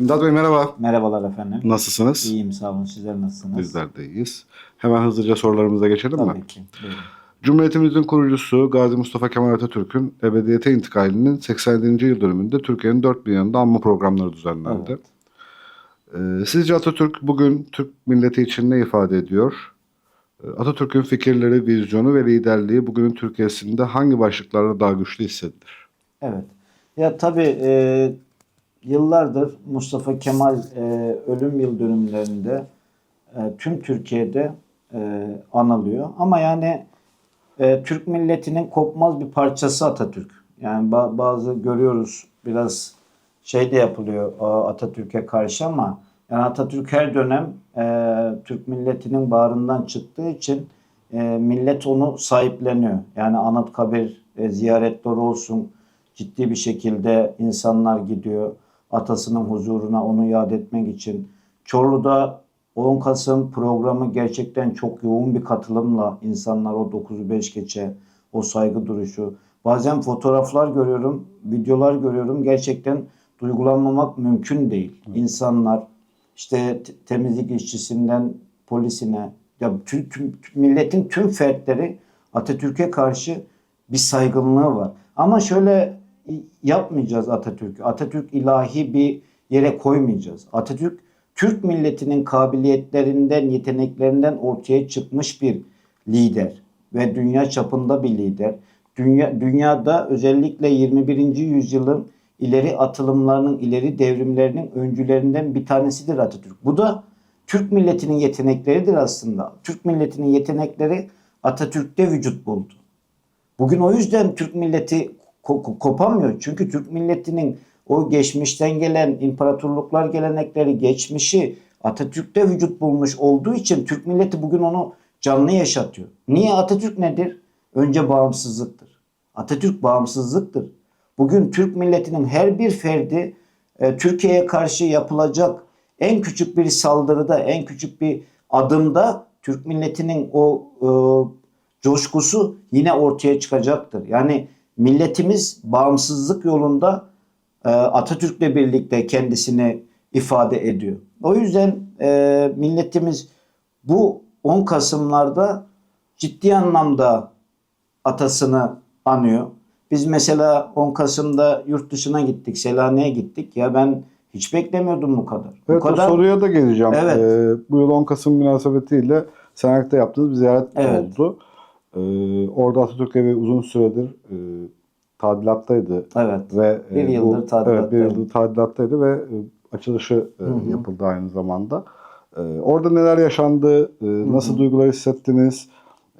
İmdat Bey merhaba. Merhabalar efendim. Nasılsınız? İyiyim sağ olun. Sizler nasılsınız? Bizler de iyiyiz. Hemen hızlıca sorularımıza geçelim mi? Tabii ki. Buyurun. Cumhuriyetimizin kurucusu Gazi Mustafa Kemal Atatürk'ün ebediyete intikalinin 87. yıl dönümünde Türkiye'nin dört bir yanında anma programları düzenlendi. Evet. Ee, sizce Atatürk bugün Türk milleti için ne ifade ediyor? Ee, Atatürk'ün fikirleri, vizyonu ve liderliği bugünün Türkiye'sinde hangi başlıklarda daha güçlü hissedilir? Evet. Ya tabii e, yıllardır Mustafa Kemal e, ölüm yıl dönümlerinde e, tüm Türkiye'de e, anılıyor. Ama yani e, Türk milletinin kopmaz bir parçası Atatürk. Yani ba- bazı görüyoruz biraz şey de yapılıyor e, Atatürk'e karşı ama yani Atatürk her dönem e, Türk milletinin bağrından çıktığı için e, millet onu sahipleniyor. Yani Anıtkabir e, ziyaretleri olsun ciddi bir şekilde insanlar gidiyor atasının huzuruna onu yad etmek için. Çorlu'da 10 Kasım programı gerçekten çok yoğun bir katılımla insanlar o 9'u 5 geçe o saygı duruşu. Bazen fotoğraflar görüyorum, videolar görüyorum. Gerçekten duygulanmamak mümkün değil. İnsanlar işte te- temizlik işçisinden polisine ya tüm- tüm- milletin tüm fertleri Atatürk'e karşı bir saygınlığı var. Ama şöyle yapmayacağız Atatürk'ü. Atatürk ilahi bir yere koymayacağız. Atatürk Türk milletinin kabiliyetlerinden, yeteneklerinden ortaya çıkmış bir lider ve dünya çapında bir lider. Dünya, dünyada özellikle 21. yüzyılın ileri atılımlarının, ileri devrimlerinin öncülerinden bir tanesidir Atatürk. Bu da Türk milletinin yetenekleridir aslında. Türk milletinin yetenekleri Atatürk'te vücut buldu. Bugün o yüzden Türk milleti kopamıyor. Çünkü Türk milletinin o geçmişten gelen imparatorluklar gelenekleri, geçmişi Atatürk'te vücut bulmuş olduğu için Türk milleti bugün onu canlı yaşatıyor. Niye Atatürk nedir? Önce bağımsızlıktır. Atatürk bağımsızlıktır. Bugün Türk milletinin her bir ferdi e, Türkiye'ye karşı yapılacak en küçük bir saldırıda, en küçük bir adımda Türk milletinin o e, coşkusu yine ortaya çıkacaktır. Yani milletimiz bağımsızlık yolunda e, Atatürk'le birlikte kendisini ifade ediyor. O yüzden e, milletimiz bu 10 Kasımlarda ciddi anlamda atasını anıyor. Biz mesela 10 Kasım'da yurt dışına gittik, Selanik'e gittik. Ya ben hiç beklemiyordum bu kadar. Evet bu kadar o soruya da geleceğim. Evet. Ee, bu yıl 10 Kasım münasebetiyle Senak'ta yaptığınız bir ziyaret Evet. oldu. Ee, orada Atatürk evi uzun süredir e, tadilattaydı. Evet. Ve Bir e, yıldır Evet, bir tadilattaydı. yıldır tadilattaydı ve e, açılışı e, Hı hı. yapıldı aynı zamanda. E, orada neler yaşandı? E, nasıl duygular hissettiniz?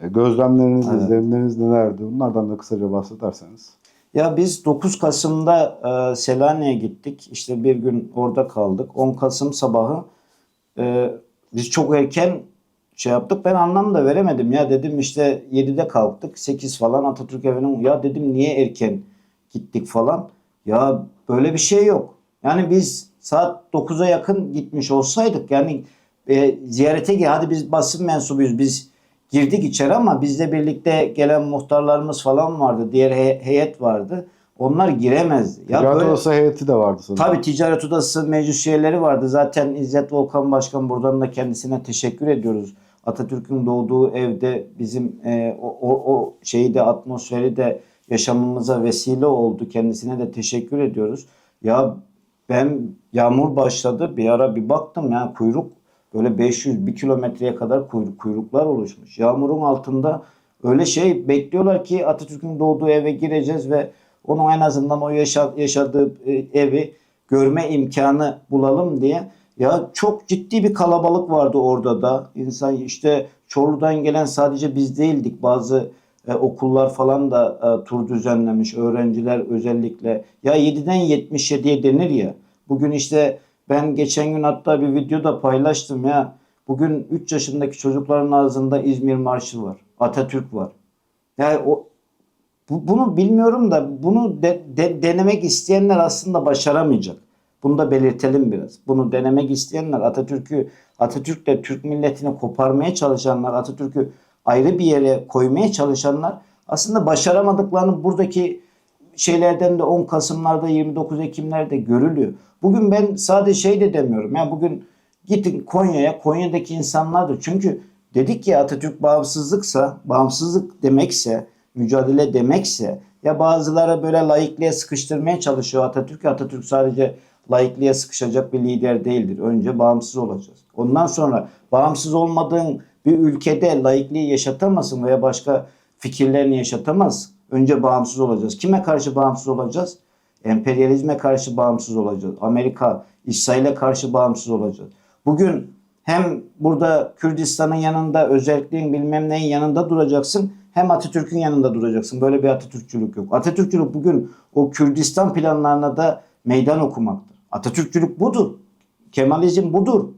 E, gözlemleriniz, Evet. izlenimleriniz nelerdi? Bunlardan da kısaca bahsederseniz. Ya biz 9 Kasım'da e, Selanik'e gittik. İşte bir gün orada kaldık. 10 Kasım sabahı e, biz çok erken şey yaptık. Ben anlam da veremedim. Ya dedim işte 7'de kalktık. 8 falan Atatürk evinin. Ya dedim niye erken gittik falan. Ya böyle bir şey yok. Yani biz saat 9'a yakın gitmiş olsaydık yani e, ziyarete. Hadi biz basın mensubuyuz. Biz girdik içeri ama bizle birlikte gelen muhtarlarımız falan vardı. Diğer he- heyet vardı. Onlar giremezdi. Ya Ticaret böyle- Odası heyeti de vardı sanırım. Tabii ticaret odası meclis üyeleri vardı. Zaten İzzet Volkan Başkan buradan da kendisine teşekkür ediyoruz. Atatürk'ün doğduğu evde bizim e, o, o, şeyi de atmosferi de yaşamımıza vesile oldu. Kendisine de teşekkür ediyoruz. Ya ben yağmur başladı bir ara bir baktım ya kuyruk böyle 500 bir kilometreye kadar kuyruk, kuyruklar oluşmuş. Yağmurun altında öyle şey bekliyorlar ki Atatürk'ün doğduğu eve gireceğiz ve onun en azından o yaşa- yaşadığı e, evi görme imkanı bulalım diye. Ya çok ciddi bir kalabalık vardı orada da. İnsan işte Çorlu'dan gelen sadece biz değildik. Bazı e, okullar falan da e, tur düzenlemiş. Öğrenciler özellikle. Ya 7'den 77'ye denir ya. Bugün işte ben geçen gün hatta bir videoda paylaştım ya. Bugün 3 yaşındaki çocukların ağzında İzmir Marşı var. Atatürk var. Yani o bu, bunu bilmiyorum da bunu de- de- denemek isteyenler aslında başaramayacak. Bunu da belirtelim biraz. Bunu denemek isteyenler Atatürk'ü Atatürk'le Türk milletini koparmaya çalışanlar, Atatürk'ü ayrı bir yere koymaya çalışanlar aslında başaramadıklarını buradaki şeylerden de 10 Kasım'larda 29 Ekim'lerde görülüyor. Bugün ben sadece şey de demiyorum. Ya bugün gidin Konya'ya, Konya'daki insanlar da çünkü dedik ya Atatürk bağımsızlıksa, bağımsızlık demekse, mücadele demekse ya bazıları böyle laikliğe sıkıştırmaya çalışıyor Atatürk. Atatürk sadece laikliğe sıkışacak bir lider değildir. Önce bağımsız olacağız. Ondan sonra bağımsız olmadığın bir ülkede laikliği yaşatamazsın veya başka fikirlerini yaşatamaz. Önce bağımsız olacağız. Kime karşı bağımsız olacağız? Emperyalizme karşı bağımsız olacağız. Amerika, İsrail'e karşı bağımsız olacağız. Bugün hem burada Kürdistan'ın yanında özelliğin bilmem neyin yanında duracaksın hem Atatürk'ün yanında duracaksın. Böyle bir Atatürkçülük yok. Atatürkçülük bugün o Kürdistan planlarına da meydan okumaktır. Atatürkçülük budur. Kemalizm budur.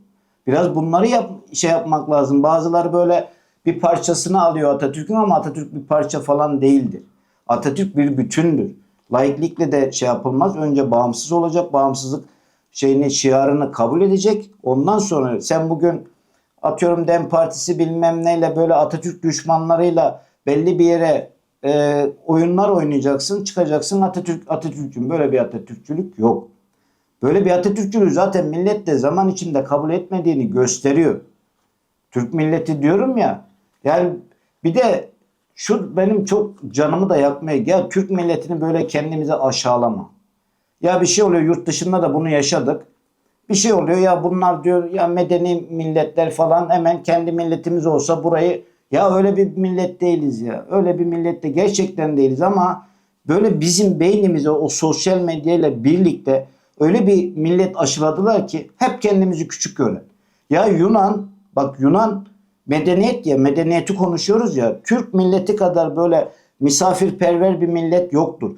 Biraz bunları yap, şey yapmak lazım. Bazıları böyle bir parçasını alıyor Atatürk'ün ama Atatürk bir parça falan değildir. Atatürk bir bütündür. Laiklikle de şey yapılmaz. Önce bağımsız olacak. Bağımsızlık şeyini, şiarını kabul edecek. Ondan sonra sen bugün atıyorum Dem Partisi bilmem neyle böyle Atatürk düşmanlarıyla belli bir yere e, oyunlar oynayacaksın. Çıkacaksın Atatürk Atatürk'ün böyle bir Atatürkçülük yok. Böyle bir Atatürkçülüğü zaten millet de zaman içinde kabul etmediğini gösteriyor. Türk milleti diyorum ya. Yani bir de şu benim çok canımı da yakmaya. Ya Türk milletini böyle kendimize aşağılama. Ya bir şey oluyor yurt dışında da bunu yaşadık. Bir şey oluyor ya bunlar diyor ya medeni milletler falan hemen kendi milletimiz olsa burayı ya öyle bir millet değiliz ya. Öyle bir millette gerçekten değiliz ama böyle bizim beynimize o sosyal medyayla birlikte öyle bir millet aşıladılar ki hep kendimizi küçük gören. Ya Yunan bak Yunan medeniyet ya medeniyeti konuşuyoruz ya Türk milleti kadar böyle misafirperver bir millet yoktur.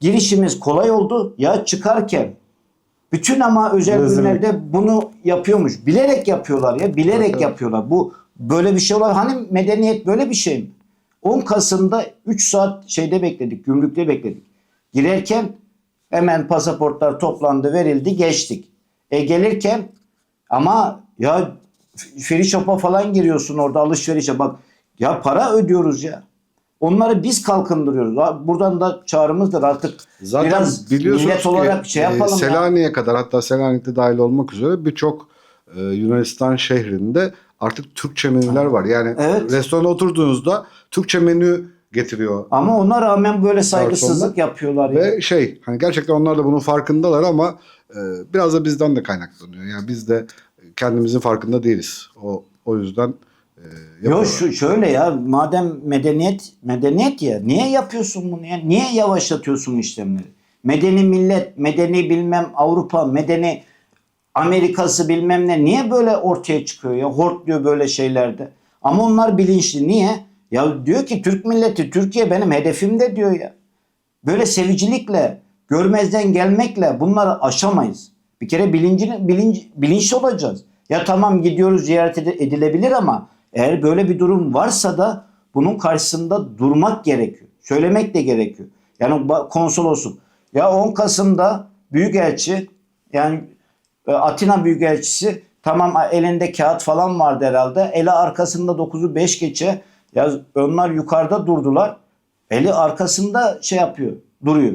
Girişimiz kolay oldu ya çıkarken bütün ama özel Rezillik. günlerde bunu yapıyormuş. Bilerek yapıyorlar ya bilerek Evet, evet. yapıyorlar. Bu böyle bir şey olan hani medeniyet böyle bir şey mi? 10 Kasım'da 3 saat şeyde bekledik, gümrükte bekledik. Girerken hemen pasaportlar toplandı, verildi, geçtik. E gelirken ama ya free shop'a falan giriyorsun orada alışverişe bak. Ya para ödüyoruz ya. Onları biz kalkındırıyoruz. Buradan da çağrımızdır artık Zaten biraz biliyorsunuz millet ki olarak şey e, yapalım ya. Selanik'e kadar hatta Selanik'te dahil olmak üzere birçok e, Yunanistan şehrinde artık Türkçe menüler var. Yani Evet. restorana oturduğunuzda Türkçe menü getiriyor. Ama ona rağmen böyle saygısızlık yapıyorlar. ya. Ve şey hani gerçekten onlar da bunun farkındalar ama e, biraz da bizden de kaynaklanıyor. Yani biz de kendimizin farkında değiliz. O o yüzden e, Yo yapıyorlar. şu şöyle ya madem medeniyet medeniyet ya niye yapıyorsun bunu ya? Niye yavaşlatıyorsun işlemleri? Medeni millet, medeni bilmem Avrupa, medeni Amerikası bilmem ne niye böyle ortaya çıkıyor ya? Hortluyor böyle şeylerde. Ama onlar bilinçli. Niye? Ya diyor ki Türk milleti, Türkiye benim hedefimde diyor ya. Böyle sevicilikle, görmezden gelmekle bunları aşamayız. Bir kere bilincini, bilinç, bilinçli olacağız. Ya tamam gidiyoruz ziyaret ed- edilebilir ama eğer böyle bir durum varsa da bunun karşısında durmak gerekiyor. Söylemek de gerekiyor. Yani konsolosluk. Ya 10 Kasım'da Büyükelçi yani e, Atina Büyükelçisi tamam elinde kağıt falan vardı herhalde. Eli arkasında 9'u 5 geçe ya onlar yukarıda durdular. Eli arkasında şey yapıyor, duruyor.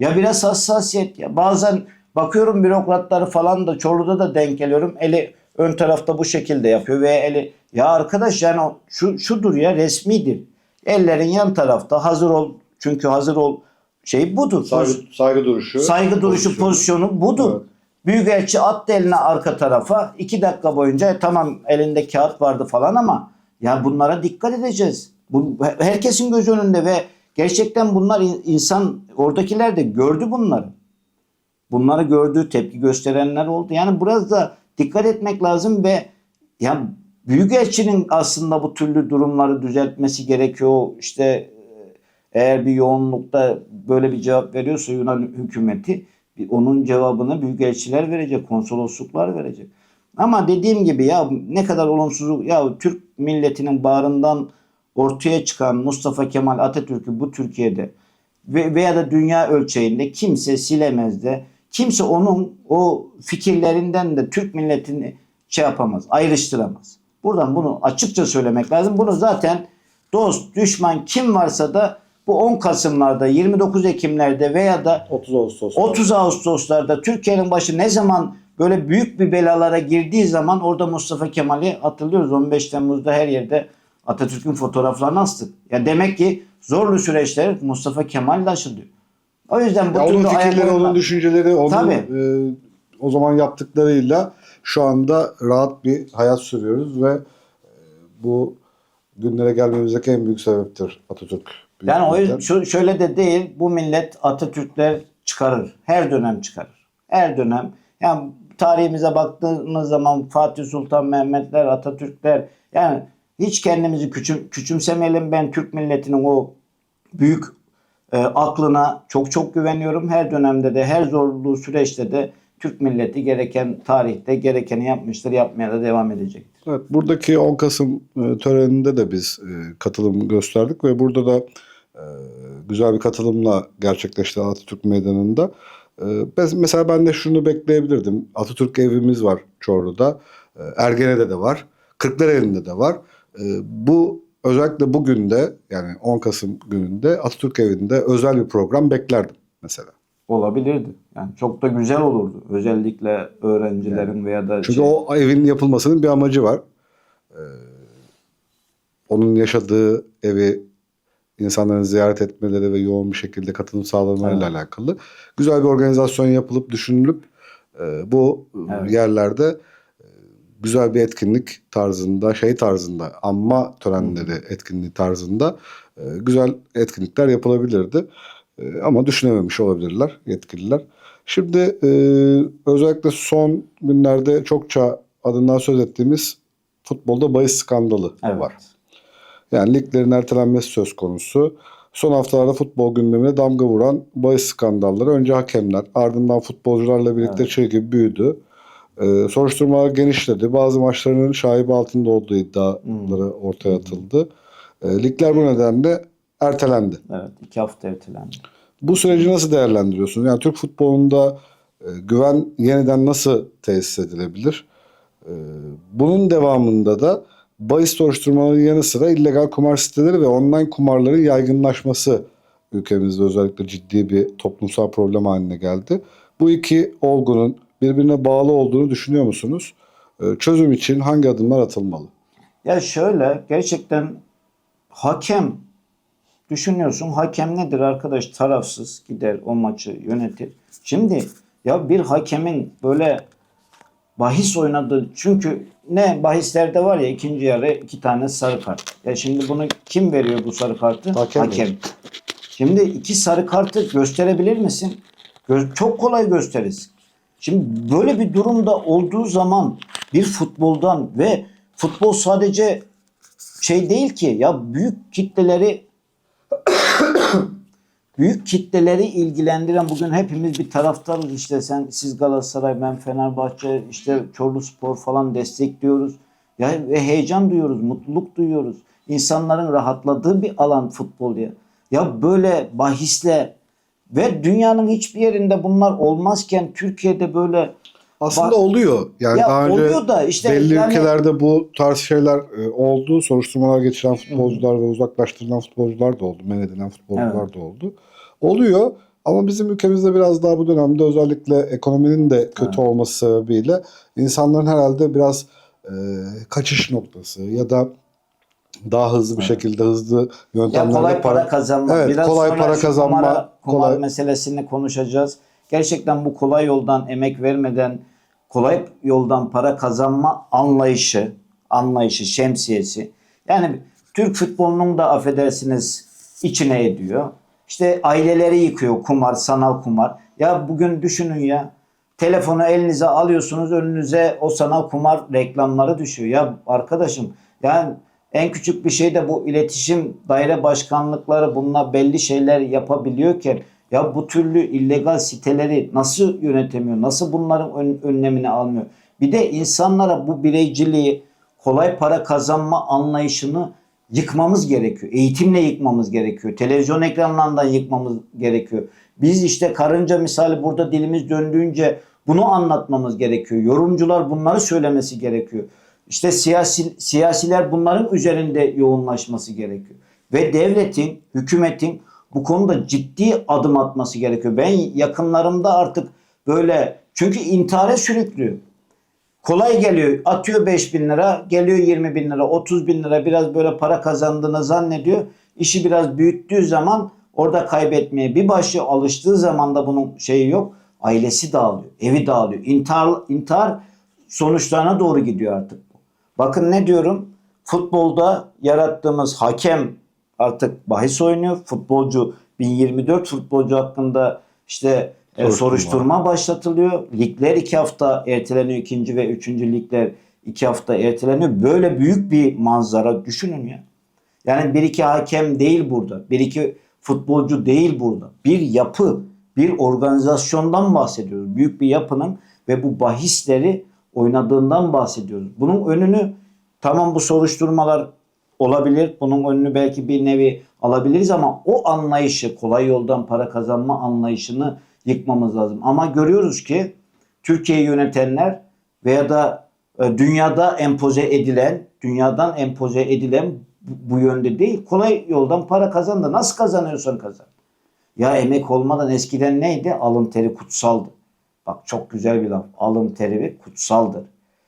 Ya biraz hassasiyet ya. Bazen bakıyorum bürokratları falan da Çorlu'da da denk geliyorum. Eli ön tarafta bu şekilde yapıyor ve eli ya arkadaş yani şu şudur ya resmidir. Ellerin yan tarafta hazır ol çünkü hazır ol şey budur. saygı, saygı duruşu. Saygı duruşu pozisyonu budur. Evet. Büyükelçi attı eline arka tarafa. iki dakika boyunca "E, tamam elinde kağıt vardı falan ama ya bunlara dikkat edeceğiz. Bu, herkesin göz önünde ve gerçekten bunlar in- insan oradakiler de gördü bunları. Bunları gördü, tepki gösterenler oldu. Yani biraz da dikkat etmek lazım ve ya Büyükelçinin aslında bu türlü durumları düzeltmesi gerekiyor. İşte e, eğer bir yoğunlukta böyle bir cevap veriyorsa Yunan hükümeti onun cevabını büyükelçiler verecek, konsolosluklar verecek. Ama dediğim gibi ya ne kadar olumsuzluk ya Türk milletinin bağrından ortaya çıkan Mustafa Kemal Atatürk'ü bu Türkiye'de ve veya da dünya ölçeğinde kimse silemez de kimse onun o fikirlerinden de Türk milletini şey yapamaz, ayrıştıramaz. Buradan bunu açıkça söylemek lazım. Bunu zaten dost, düşman kim varsa da bu 10 Kasımlarda, 29 Ekimlerde veya da 30 Ağustos. 30 Ağustos'larda Türkiye'nin başı ne zaman böyle büyük bir belalara girdiği zaman orada Mustafa Kemal'i hatırlıyoruz. 15 Temmuz'da her yerde Atatürk'ün fotoğraflarını astık. Ya demek ki zorlu süreçler Mustafa Kemal'le aşılıyor. O yüzden bu Ya onun türlü ayak fikirleri, oyunlar- onun düşünceleri, onun Tabii. e, o zaman yaptıklarıyla şu anda rahat bir hayat sürüyoruz ve e, bu günlere gelmemizdeki en büyük sebeptir Atatürk. Yani o yüzden şöyle de değil. Bu millet Atatürkler çıkarır. Her dönem çıkarır. Her dönem. Yani tarihimize baktığımız zaman Fatih Sultan Mehmetler, Atatürkler yani hiç kendimizi küçüm, küçümsemeyelim. Ben Türk milletinin o büyük e, aklına çok çok güveniyorum. Her dönemde de her zorlu süreçte de Türk milleti gereken tarihte gerekeni yapmıştır. Yapmaya da devam edecektir. Evet, buradaki 10 Kasım e, töreninde de biz e, katılım gösterdik ve burada da e, güzel bir katılımla gerçekleşti Atatürk Meydanı'nda. E, mes- mesela ben de şunu bekleyebilirdim. Atatürk evimiz var Çorlu'da, e, Ergene'de de var, Kırklareli'nde de var. E, bu özellikle bugün de yani 10 Kasım gününde Atatürk evinde özel bir program beklerdim mesela. Olabilirdi. Yani çok da güzel olurdu. Özellikle öğrencilerin veya da Çünkü şey- o evin yapılmasının bir amacı var. Ee, onun yaşadığı evi insanların ziyaret etmeleri ve yoğun bir şekilde katılım sağlamalarıyla alakalı. Güzel bir organizasyon yapılıp düşünülüp e, bu Evet. yerlerde e, güzel bir etkinlik tarzında, şey tarzında, anma törenleri etkinliği tarzında e, güzel etkinlikler yapılabilirdi. E, ama düşünememiş olabilirler yetkililer. Şimdi e, özellikle son günlerde çokça adından söz ettiğimiz futbolda bahis skandalı Evet. var. Yani liglerin ertelenmesi söz konusu. Son haftalarda futbol gündemine damga vuran bahis skandalları önce hakemler ardından futbolcularla birlikte çığ gibi büyüdü. Ee, soruşturmalar genişledi. Bazı maçlarının şaibe altında olduğu iddiaları ortaya atıldı. Ee, ligler bu nedenle ertelendi. Evet, iki hafta ertelendi. Bu süreci nasıl değerlendiriyorsun? Yani Türk futbolunda e, güven yeniden nasıl tesis edilebilir? E, bunun devamında da bahis soruşturmaları yanı sıra illegal kumar siteleri ve online kumarların yaygınlaşması ülkemizde özellikle ciddi bir toplumsal problem haline geldi. Bu iki olgunun birbirine bağlı olduğunu düşünüyor musunuz? E, çözüm için hangi adımlar atılmalı? Ya şöyle gerçekten hakem düşünüyorsun hakem nedir arkadaş tarafsız gider o maçı yönetir. Şimdi ya bir hakemin böyle bahis oynadığı çünkü ne bahislerde var ya ikinci yarı iki tane sarı kart. Ya şimdi bunu kim veriyor bu sarı kartı? Hakem veriyor. Şimdi iki sarı kartı gösterebilir misin? Gö- çok kolay gösteririz. Şimdi böyle bir durumda olduğu zaman bir futboldan ve futbol sadece şey değil ki ya büyük kitleleri büyük kitleleri ilgilendiren bugün hepimiz bir taraftarız işte sen siz Galatasaray ben Fenerbahçe işte Çorlu Spor falan destekliyoruz. Ya ve heyecan duyuyoruz, mutluluk duyuyoruz. İnsanların rahatladığı bir alan futbol ya. Ya böyle bahisle ve dünyanın hiçbir yerinde bunlar olmazken Türkiye'de böyle Aslında Bak- oluyor. Yani Ya daha önce oluyor da işte belli yani- ülkelerde bu tarz şeyler e, oldu. Soruşturmalar geçiren futbolcular ve uzaklaştırılan futbolcular da oldu. Men edilen futbolcular Evet. da oldu. Oluyor ama bizim ülkemizde biraz daha bu dönemde özellikle ekonominin de kötü olması sebebiyle insanların herhalde biraz e, kaçış noktası ya da daha hızlı bir şekilde hızlı Ya yöntemlerle kolay para, kazanma. Evet, Biraz kolay para kazanma, kumara- kumar kolay- meselesini konuşacağız. Gerçekten bu kolay yoldan emek vermeden kolay yoldan para kazanma anlayışı, anlayışı, şemsiyesi. Yani Türk futbolunun da affedersiniz içine ediyor. İşte aileleri yıkıyor kumar, sanal kumar. Ya bugün düşünün ya. Telefonu elinize alıyorsunuz önünüze o sanal kumar reklamları düşüyor. Ya arkadaşım yani en küçük bir şey de bu iletişim daire başkanlıkları bununla belli şeyler yapabiliyorken ya bu türlü illegal siteleri nasıl yönetemiyor? Nasıl bunların ön- önlemini almıyor? Bir de insanlara bu bireyciliği kolay para kazanma anlayışını yıkmamız gerekiyor. Eğitimle yıkmamız gerekiyor. Televizyon ekranlarından yıkmamız gerekiyor. Biz işte karınca misali burada dilimiz döndüğünce bunu anlatmamız gerekiyor. Yorumcular bunları söylemesi gerekiyor. İşte siyasi, siyasiler bunların üzerinde yoğunlaşması gerekiyor. Ve devletin, hükümetin bu konuda ciddi adım atması gerekiyor. Ben yakınlarımda artık böyle çünkü intihara sürüklüyor. Kolay geliyor. Atıyor 5 bin lira. Geliyor 20 bin lira. 30 bin lira. Biraz böyle para kazandığını zannediyor. İşi biraz büyüttüğü zaman orada kaybetmeye bir başı alıştığı zaman da bunun şeyi yok. Ailesi dağılıyor. Evi dağılıyor. İntihar, intihar sonuçlarına doğru gidiyor artık. Bakın ne diyorum? Futbolda yarattığımız hakem artık bahis oynuyor. Futbolcu 1024 futbolcu hakkında işte e, Soruşturma. soruşturma başlatılıyor. Ligler iki hafta erteleniyor. ikinci ve üçüncü ligler iki hafta erteleniyor. Böyle büyük bir manzara düşünün ya. Yani bir iki hakem değil burada. Bir iki futbolcu değil burada. Bir yapı, bir organizasyondan bahsediyoruz. Büyük bir yapının ve bu bahisleri oynadığından bahsediyoruz. Bunun önünü tamam bu soruşturmalar olabilir. Bunun önünü belki bir nevi alabiliriz ama o anlayışı, kolay yoldan para kazanma anlayışını yıkmamız lazım. Ama görüyoruz ki Türkiye'yi yönetenler veya da e, dünyada empoze edilen, dünyadan empoze edilen bu, yönde değil. Kolay yoldan para kazan da nasıl kazanıyorsan kazan. Ya emek olmadan eskiden neydi? Alın teri kutsaldı. Bak çok güzel bir laf. Alın teri kutsaldır.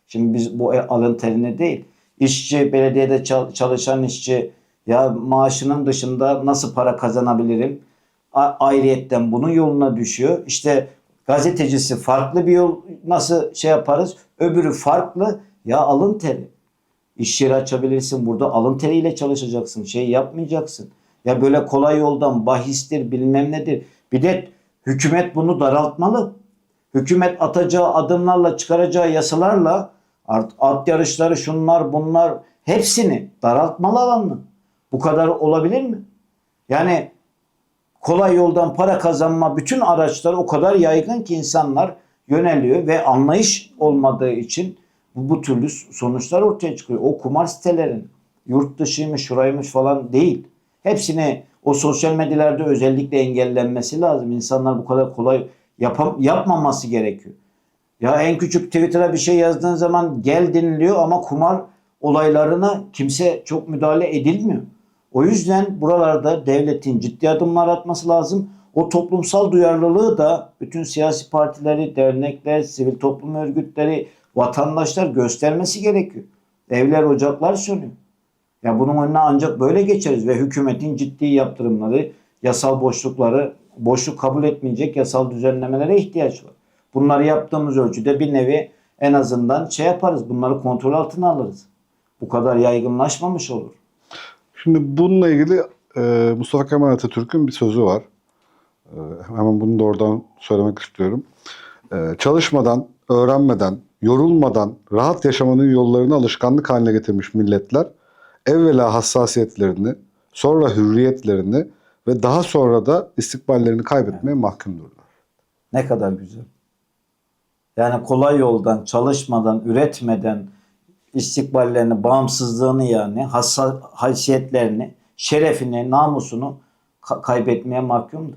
Şimdi biz bu e- alın terini değil. İşçi, belediyede çal- çalışan işçi ya maaşının dışında nasıl para kazanabilirim? A- ayrıyetten bunun yoluna düşüyor. İşte gazetecisi farklı bir yol nasıl şey yaparız? Öbürü farklı. Ya alın teri. İş yeri açabilirsin. Burada alın teriyle çalışacaksın. Şey yapmayacaksın. Ya böyle kolay yoldan bahistir bilmem nedir. Bir de hükümet bunu daraltmalı. Hükümet atacağı adımlarla çıkaracağı yasalarla art, at yarışları şunlar bunlar hepsini daraltmalı alanını. Bu kadar olabilir mi? Yani kolay yoldan para kazanma bütün araçlar o kadar yaygın ki insanlar yöneliyor ve anlayış olmadığı için bu, bu türlü sonuçlar ortaya çıkıyor. O kumar sitelerin yurt dışıymış şuraymış falan değil. Hepsini o sosyal medyalarda özellikle engellenmesi lazım. İnsanlar bu kadar kolay yapam, yapmaması gerekiyor. Ya en küçük Twitter'a bir şey yazdığın zaman gel dinliyor ama kumar olaylarına kimse çok müdahale edilmiyor. O yüzden buralarda devletin ciddi adımlar atması lazım. O toplumsal duyarlılığı da bütün siyasi partileri, dernekler, sivil toplum örgütleri, vatandaşlar göstermesi gerekiyor. Evler, ocaklar sönüyor. Ya bunun önüne ancak böyle geçeriz ve hükümetin ciddi yaptırımları, yasal boşlukları, boşluk kabul etmeyecek yasal düzenlemelere ihtiyaç var. Bunları yaptığımız ölçüde bir nevi en azından şey yaparız. Bunları kontrol altına alırız. Bu kadar yaygınlaşmamış olur. Şimdi bununla ilgili e, Mustafa Kemal Atatürk'ün bir sözü var. E, hemen bunu da oradan söylemek istiyorum. E, çalışmadan, öğrenmeden, yorulmadan rahat yaşamanın yollarını alışkanlık haline getirmiş milletler evvela hassasiyetlerini, sonra hürriyetlerini ve daha sonra da istikballerini kaybetmeye mahkumdurlar. Ne kadar güzel. Yani kolay yoldan, çalışmadan, üretmeden istikballerini, bağımsızlığını yani, hassa, haysiyetlerini, şerefini, namusunu ka- kaybetmeye mahkumdur.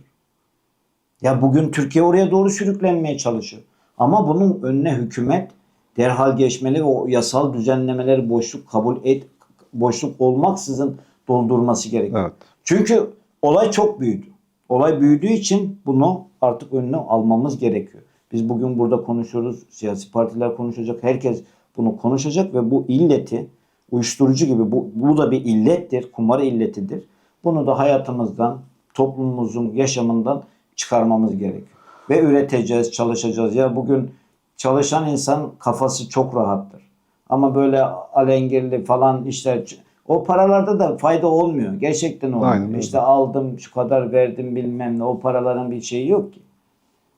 Ya bugün Türkiye oraya doğru sürüklenmeye çalışıyor. Ama bunun önüne hükümet derhal geçmeli ve o yasal düzenlemeleri boşluk kabul et boşluk olmaksızın doldurması gerekiyor. Evet. Çünkü olay çok büyüdü. Olay büyüdüğü için bunu artık önüne almamız gerekiyor. Biz bugün burada konuşuyoruz. Siyasi partiler konuşacak. Herkes bunu konuşacak ve bu illeti uyuşturucu gibi bu, bu da bir illettir. Kumar illetidir. Bunu da hayatımızdan, toplumumuzun yaşamından çıkarmamız gerekiyor. Ve üreteceğiz, çalışacağız. Ya bugün çalışan insan kafası çok rahattır. Ama böyle alengirli falan işler o paralarda da fayda olmuyor. Gerçekten olmuyor. Aynen işte aldım şu kadar verdim bilmem ne o paraların bir şeyi yok ki.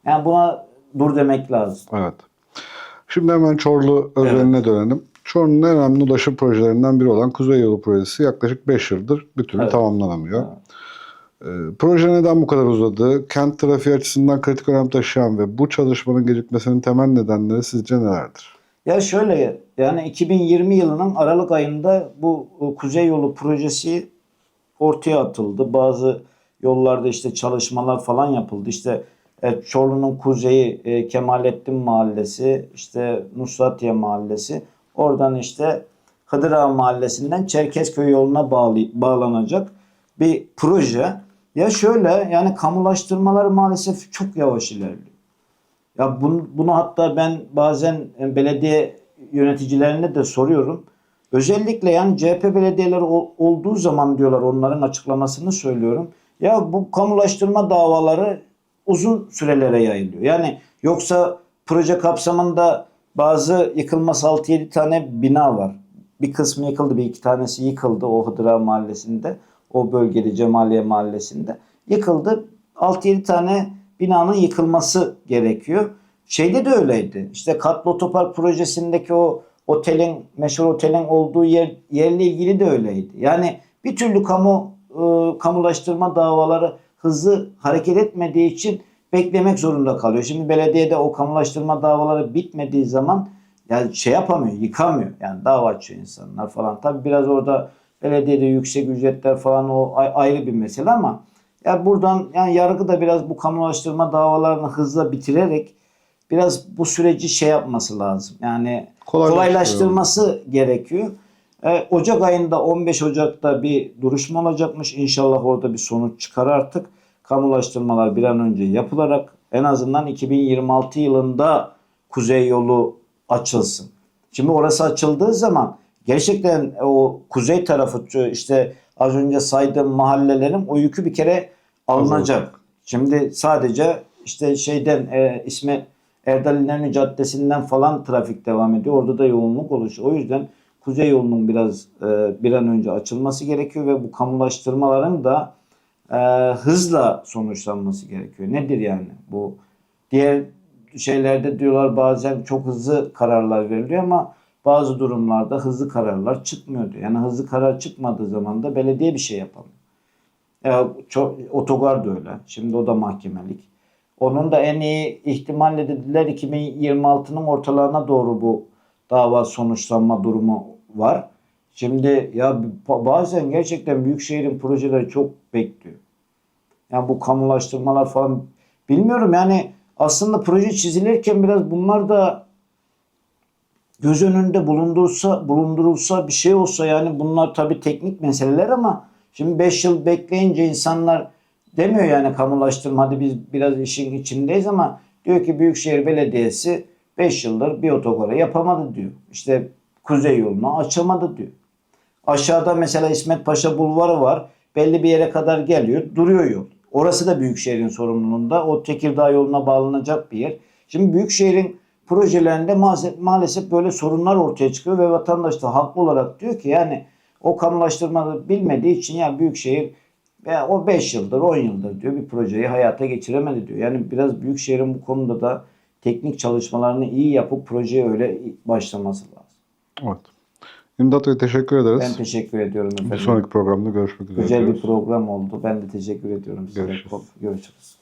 Yani buna dur demek lazım. Evet. Şimdi hemen Çorlu özeline dönelim. Çorlu'nun en önemli ulaşım projelerinden biri olan Kuzey Yolu projesi yaklaşık 5 yıldır bir türlü Evet. tamamlanamıyor. Ee, proje neden bu kadar uzadı? Kent trafiği açısından kritik önem taşıyan ve bu çalışmanın gecikmesinin temel nedenleri sizce nelerdir? Ya şöyle yani 2020 yılının Aralık ayında bu e, Kuzey Yolu projesi ortaya atıldı. Bazı yollarda işte çalışmalar falan yapıldı. İşte e, Çorlu'nun kuzeyi e, Kemalettin Mahallesi, işte Nusratiye Mahallesi. Oradan işte Hıdır Ağa Mahallesi'nden Çerkezköy yoluna bağlı, bağlanacak bir proje. Ya şöyle yani kamulaştırmalar maalesef çok yavaş ilerliyor. Ya bunu, bunu hatta ben bazen e, belediye yöneticilerine de soruyorum. Özellikle yani CHP belediyeleri ol- olduğu zaman diyorlar onların açıklamasını söylüyorum. Ya bu kamulaştırma davaları uzun sürelere yayılıyor. Yani yoksa proje kapsamında bazı yıkılması 6-7 tane bina var. Bir kısmı yıkıldı, bir iki tanesi yıkıldı o Hıdıra mahallesinde. O bölgede Cemaliye mahallesinde. Yıkıldı. 6-7 tane binanın yıkılması gerekiyor. Şeyde de öyleydi. İşte Katlı Otopark projesindeki o otelin, meşhur otelin olduğu yer, yerle ilgili de öyleydi. Yani bir türlü kamu e, kamulaştırma davaları hızlı hareket etmediği için beklemek zorunda kalıyor. Şimdi belediyede o kamulaştırma davaları bitmediği zaman yani şey yapamıyor, yıkamıyor. Yani dava açıyor insanlar falan. Tabi biraz orada belediyede yüksek ücretler falan o ay- ayrı bir mesele ama ya buradan yani yargı da biraz bu kamulaştırma davalarını hızla bitirerek biraz bu süreci şey yapması lazım. Yani kolaylaştırması gerekiyor. Ee, Ocak ayında 15 Ocak'ta bir duruşma olacakmış. İnşallah orada bir sonuç çıkar artık. Kamulaştırmalar bir an önce yapılarak en azından 2026 yılında Kuzey yolu açılsın. Şimdi orası açıldığı zaman gerçekten o kuzey tarafı işte az önce saydığım mahallelerin o yükü bir kere alınacak. Şimdi sadece işte şeyden e, İsmet Erdal İnönü Caddesi'nden falan trafik devam ediyor. Orada da yoğunluk oluşuyor. O yüzden kuzey yolunun biraz e, bir an önce açılması gerekiyor ve bu kamulaştırmaların da e, hızla sonuçlanması gerekiyor. Nedir yani bu? Diğer şeylerde diyorlar bazen çok hızlı kararlar veriliyor ama bazı durumlarda hızlı kararlar çıkmıyor diyor. Yani hızlı karar çıkmadığı zaman da belediye bir şey yapamıyor. Ya çok, otogar da öyle. Şimdi o da mahkemelik. Onun da en iyi ihtimalle dediler 2026'nın ortalarına doğru bu dava sonuçlanma durumu var. Şimdi ya ba- bazen gerçekten büyükşehirin projeleri çok bekliyor. Yani bu kamulaştırmalar falan bilmiyorum yani aslında proje çizilirken biraz bunlar da göz önünde bulundursa bulundurulsa bir şey olsa yani bunlar tabii teknik meseleler ama şimdi 5 yıl bekleyince insanlar demiyor yani kamulaştırma hadi biz biraz işin içindeyiz ama diyor ki Büyükşehir Belediyesi 5 yıldır bir otogarı yapamadı diyor. İşte kuzey yolunu açamadı diyor. Aşağıda mesela İsmet Paşa Bulvarı var. Belli bir yere kadar geliyor. Duruyor yol. Orası da Büyükşehir'in sorumluluğunda. O Tekirdağ yoluna bağlanacak bir yer. Şimdi Büyükşehir'in projelerinde maalesef böyle sorunlar ortaya çıkıyor ve vatandaş da haklı olarak diyor ki yani o kamulaştırmayı bilmediği için ya Büyükşehir ya o 5 yıldır 10 yıldır diyor bir projeyi hayata geçiremedi diyor. Yani biraz Büyükşehir'in bu konuda da teknik çalışmalarını iyi yapıp projeye öyle başlaması lazım. Evet. İmdat Bey teşekkür ederiz. Ben teşekkür ediyorum Bir efendim. sonraki programda görüşmek üzere. Güzel bir program oldu. Ben de teşekkür ediyorum size. Görüşürüz. Görüşürüz.